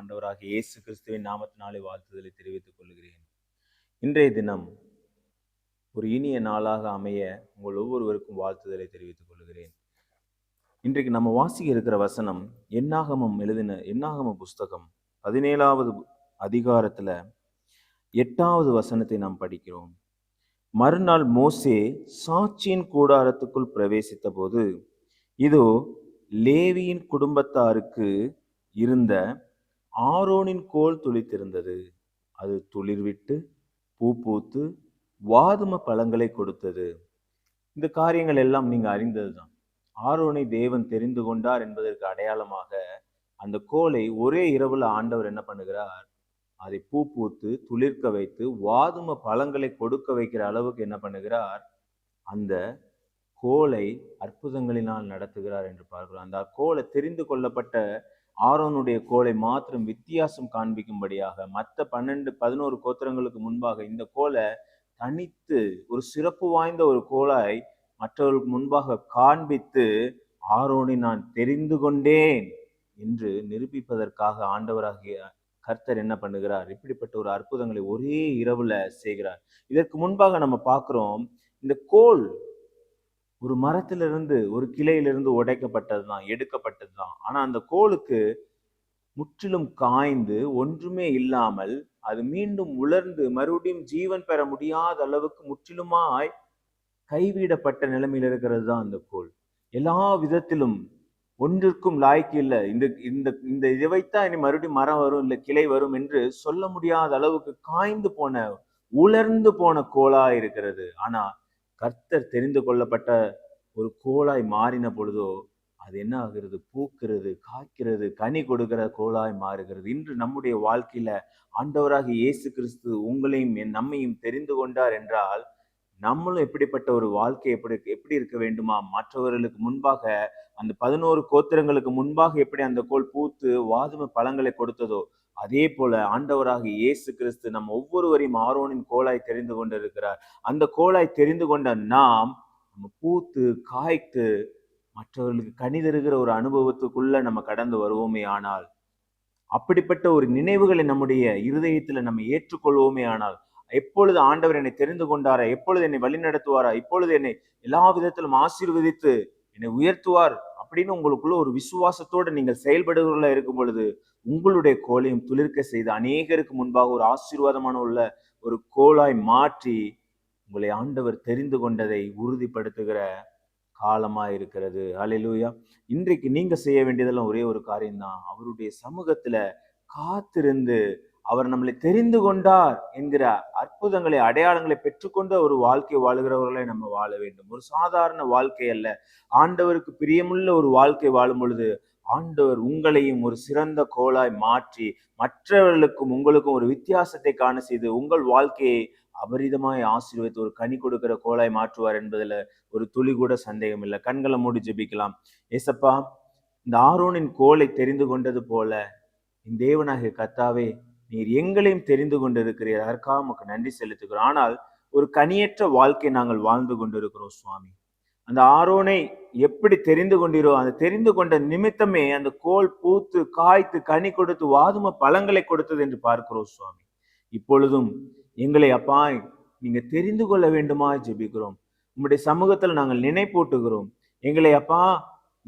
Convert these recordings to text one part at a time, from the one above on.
ஆண்டவராக இயேசு கிறிஸ்துவின் நாமத்தினாலே வாழ்த்துதலை தெரிவித்துக் கொள்கிறேன். இன்றைய தினம் ஒரு இனிய நாளாக அமைய உங்கள் ஒவ்வொருவருக்கும் வாழ்த்துதலை தெரிவித்துக் கொள்கிறேன். இன்றைக்கு நம்ம வாசிக்க இருக்கிற வசனம் எண்ணாகமம் எழுதின எண்ணாகம புஸ்தகம் பதினேழாவது அதிகாரத்துல எட்டாவது வசனத்தை நாம் படிக்கிறோம். மறுநாள் மோசே சாட்சியின் கூடாரத்துக்குள் பிரவேசித்த போது இதோ லேவியின் குடும்பத்தாருக்கு இருந்த ஆரோனின் கோல் துளித்திருந்தது. அது துளிர்விட்டு பூ பூத்து வாதும பழங்களை கொடுத்தது. இந்த காரியங்கள் எல்லாம் நீங்க அறிந்ததுதான். ஆரோனை தேவன் தெரிந்து கொண்டார் என்பதற்கு அடையாளமாக அந்த கோலை ஒரே இரவுல ஆண்டவர் என்ன பண்ணுகிறார்? அதை பூ பூத்து துளிர்க்க வைத்து வாதும பழங்களை கொடுக்க வைக்கிற அளவுக்கு என்ன பண்ணுகிறார்? அந்த கோலை அற்புதங்களினால் நடத்துகிறார் என்று பார்க்கிறோம். அந்த கோலை தெரிந்து கொள்ளப்பட்ட ஆரோனுடைய கோலை மாத்திரம் வித்தியாசம் காண்பிக்கும்படியாக மற்ற பன்னெண்டு பதினோரு கோத்திரங்களுக்கு முன்பாக இந்த கோலை தனித்து ஒரு சிறப்பு வாய்ந்த ஒரு கோலாய் மற்றவர்களுக்கு முன்பாக காண்பித்து ஆரோனை நான் தெரிந்து கொண்டேன் என்று நிரூபிப்பதற்காக ஆண்டவராகிய கர்த்தர் என்ன பண்ணுகிறார்? இப்படிப்பட்ட ஒரு அற்புதங்களை ஒரே இரவுல செய்கிறார். இதற்கு முன்பாக நம்ம பார்க்கிறோம் இந்த கோல் ஒரு மரத்திலிருந்து ஒரு கிளையிலிருந்து உடைக்கப்பட்டது தான் எடுக்கப்பட்டது தான் ஆனால் அந்த கோளுக்கு முற்றிலும் காய்ந்து ஒன்றுமே இல்லாமல் அது மீண்டும் உலர்ந்து மறுபடியும் ஜீவன் பெற முடியாத அளவுக்கு முற்றிலுமாய் கைவிடப்பட்ட நிலைமையில் இருக்கிறது தான் அந்த கோல் எல்லா விதத்திலும் ஒன்றிற்கும் லாய்க்கு இல்லை. இந்த இந்த இந்த இதை வைத்தா இனி மறுபடியும் மரம் வரும் இல்லை கிளை வரும் என்று சொல்ல முடியாத அளவுக்கு காய்ந்து போன உலர்ந்து போன கோளா இருக்கிறது. ஆனா கர்த்தர் தெரிந்து கொள்ளப்பட்ட ஒரு கோலாய் மாறின பொழுதோ அது என்ன ஆகிறது? பூக்கிறது காய்க்கிறது கனி கொடுக்கிற கோலாய் மாறுகிறது. இன்று நம்முடைய வாழ்க்கையில ஆண்டவராக இயேசு கிறிஸ்து உங்களையும் என் நம்மையும் தெரிந்து கொண்டார் என்றால் நம்மளும் எப்படிப்பட்ட ஒரு வாழ்க்கை எப்படி எப்படி இருக்க வேண்டுமா? மற்றவர்களுக்கு முன்பாக அந்த பதினோரு கோத்திரங்களுக்கு முன்பாக எப்படி அந்த கோல் பூத்து வாதும பழங்களை கொடுத்ததோ அதே போல ஆண்டவராக இயேசு கிறிஸ்து நம் ஒவ்வொருவரையும் ஆரோனின் கோலாய் தெரிந்து கொண்டிருக்கிறார். அந்த கோலாய் தெரிந்து கொண்ட நாம் நம்ம பூத்து காய்த்து மற்றவர்களுக்கு கணிதருகிற ஒரு அனுபவத்துக்குள்ள நம்ம கடந்து வருவோமே ஆனால் அப்படிப்பட்ட ஒரு நினைவுகளை நம்முடைய இருதயத்துல நம்ம ஏற்றுக்கொள்வோமே ஆனால் எப்பொழுது ஆண்டவர் என்னை தெரிந்து கொண்டாரா? எப்பொழுது என்னை வழி நடத்துவாரா? இப்பொழுது என்னை எல்லா விதத்திலும் ஆசீர்வதித்து என்னை உயர்த்துவார் அப்படின்னு உங்களுக்குள்ள ஒரு விசுவாசத்தோடு நீங்கள் செயல்படுகிறவர்களா இருக்கும் பொழுது உங்களுடைய கோலையும் துளிர்க்க செய்து அநேகருக்கு முன்பாக ஒரு ஆசீர்வாதமான உள்ள ஒரு கோலாய் மாற்றி உங்களை ஆண்டவர் தெரிந்து கொண்டதை உறுதிப்படுத்துகிற காலமா இருக்கிறது. அலையிலூயா இன்றைக்கு நீங்க செய்ய வேண்டியதெல்லாம் ஒரே ஒரு காரியம்தான். அவருடைய சமூகத்துல காத்திருந்து அவர் நம்மளை தெரிந்து கொண்டார் என்கிற அற்புதங்களை அடையாளங்களை பெற்றுக்கொண்டு ஒரு வாழ்க்கை வாழுகிறவர்களை நம்ம வாழ வேண்டும். ஒரு சாதாரண வாழ்க்கை அல்ல. ஆண்டவருக்கு பிரியமுள்ள ஒரு வாழ்க்கை வாழும் பொழுது ஆண்டவர் உங்களையும் ஒரு சிறந்த கோலாய் மாற்றி மற்றவர்களுக்கும் உங்களுக்கும் ஒரு வித்தியாசத்தை காண செய்து உங்கள் வாழ்க்கையை அபரிதமாய் ஆசீர்வதித்து ஒரு கனி கொடுக்கிற கோலாய் மாற்றுவார் என்பதில் ஒரு துளி கூட சந்தேகம் இல்லை. கண்களை மூடி ஜெபிக்கலாம். ஏசப்பா இந்த ஆரோனின் கோலை தெரிந்து கொண்டது போல இந்த தேவனாகிய கத்தாவே நீர் எங்களையும் தெரிந்து கொண்டிருக்கிறீர். அதற்காக உமக்கு நன்றி செலுத்துகிறோம். ஆனால் ஒரு கனியற்ற வாழ்க்கை நாங்கள் வாழ்ந்து கொண்டிருக்கிறோம் சுவாமி. அந்த ஆரோனை எப்படி தெரிந்து கொண்டீரோ அந்த தெரிந்து கொண்ட நிமித்தமே அந்த கோல் பூத்து காய்த்து கனி கொடுத்து வாதும பழங்களை கொடுத்தது என்று பார்க்கிறோம் சுவாமி. இப்பொழுதும் எங்களை அப்பா நீங்க தெரிந்து கொள்ள வேண்டுமா ஜெபிக்கிறோம். உங்களுடைய சமூகத்தில் நாங்கள் நினைப்பூட்டுகிறோம். எங்களை அப்பா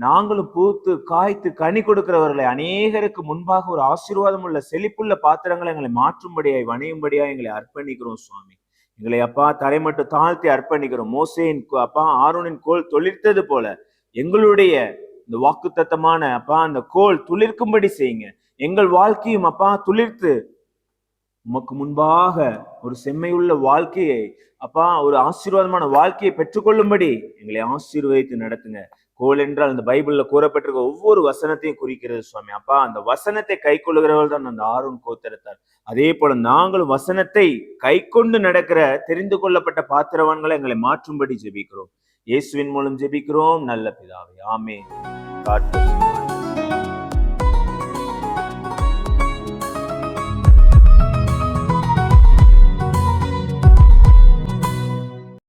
நாங்களும் பூத்து காய்த்து கனி கொடுக்கிறவர்களை அநேகருக்கு முன்பாக ஒரு ஆசீர்வாதம் உள்ள செழிப்புள்ள பாத்திரங்களை எங்களை மாற்றும்படியாய் வணையும்படியாய் எங்களை அர்ப்பணிக்கிறோம் சுவாமி. எங்களை அப்பா தலை மட்டும் தாழ்த்தி அர்ப்பணிக்கிறோம். மோசேயின் அப்பா ஆரோனின் கோல் தொழிர்த்தது போல எங்களுடைய இந்த வாக்குத்தத்தமான அப்பா அந்த கோல் துளிர்க்கும்படி செய்யுங்க. எங்கள் வாழ்க்கையும் அப்பா துளிர்த்து உமக்கு முன்பாக ஒரு செம்மையுள்ள வாழ்க்கையை அப்பா ஒரு ஆசீர்வாதமான வாழ்க்கையை பெற்றுக்கொள்ளும்படி எங்களை ஆசீர்வதித்து நடத்துங்க. கோல் என்றால் அந்த பைபிள்ல கூறப்பட்டிருக்க ஒவ்வொரு வசனத்தையும் குறிக்கிறது சுவாமி. அப்பா அந்த வசனத்தை கை கொள்ளுகிறவர்கள் தான் அந்த ஆர்வம் கோத்திரத்தார். அதே போல நாங்களும் வசனத்தை கை கொண்டு நடக்கிற தெரிந்து கொள்ளப்பட்ட பாத்திரவான்களை எங்களை மாற்றும்படி ஜெபிக்கிறோம். இயேசுவின் மூலம் ஜெபிக்கிறோம். நல்ல பிதாவே. ஆமே